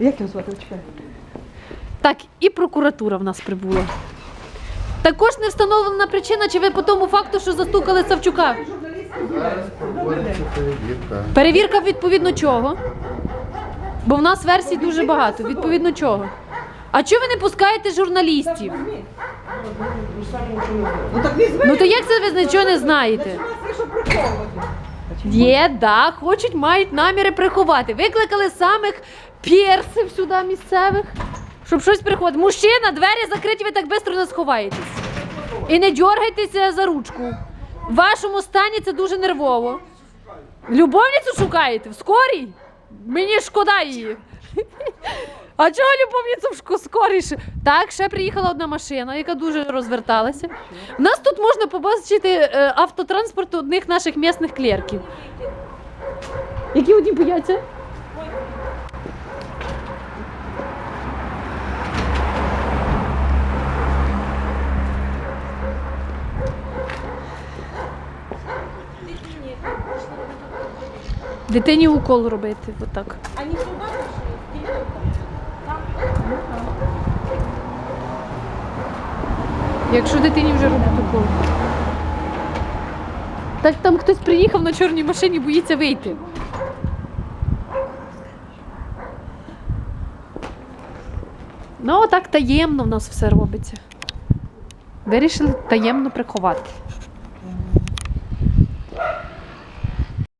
Як його звати? Чекай. Так, і прокуратура в нас прибула. Також не встановлена причина, чи ви по тому факту, що застукали Савчука. Зараз проводиться перевірка. Перевірка відповідно чого? Бо в нас версій дуже багато. Відповідно чого? А чого ви не пускаєте журналістів? Ну так. Ну то як це ви нічого не знаєте? Що приховувати. Є, да, хочуть, мають наміри приховати. Викликали самих персів сюди місцевих, щоб щось приховати. Мужчина, двері закриті, ви так швидко не сховаєтесь. І не дергайтеся за ручку. В вашому стані це дуже нервово. Любовницю шукаєте? В скорій? Мені шкода її. А чого любовницю в шко- скоріше? Так, ще приїхала одна машина, яка дуже розверталася. У нас тут можна побачити е, автотранспорт одних наших місних клерків. Які одні бояться? Дитині укол робити, отак. Якщо дитині вже робити укол. Так там хтось приїхав на чорній машині, боїться вийти. Ну, отак таємно в нас все робиться. Вирішили таємно приховати.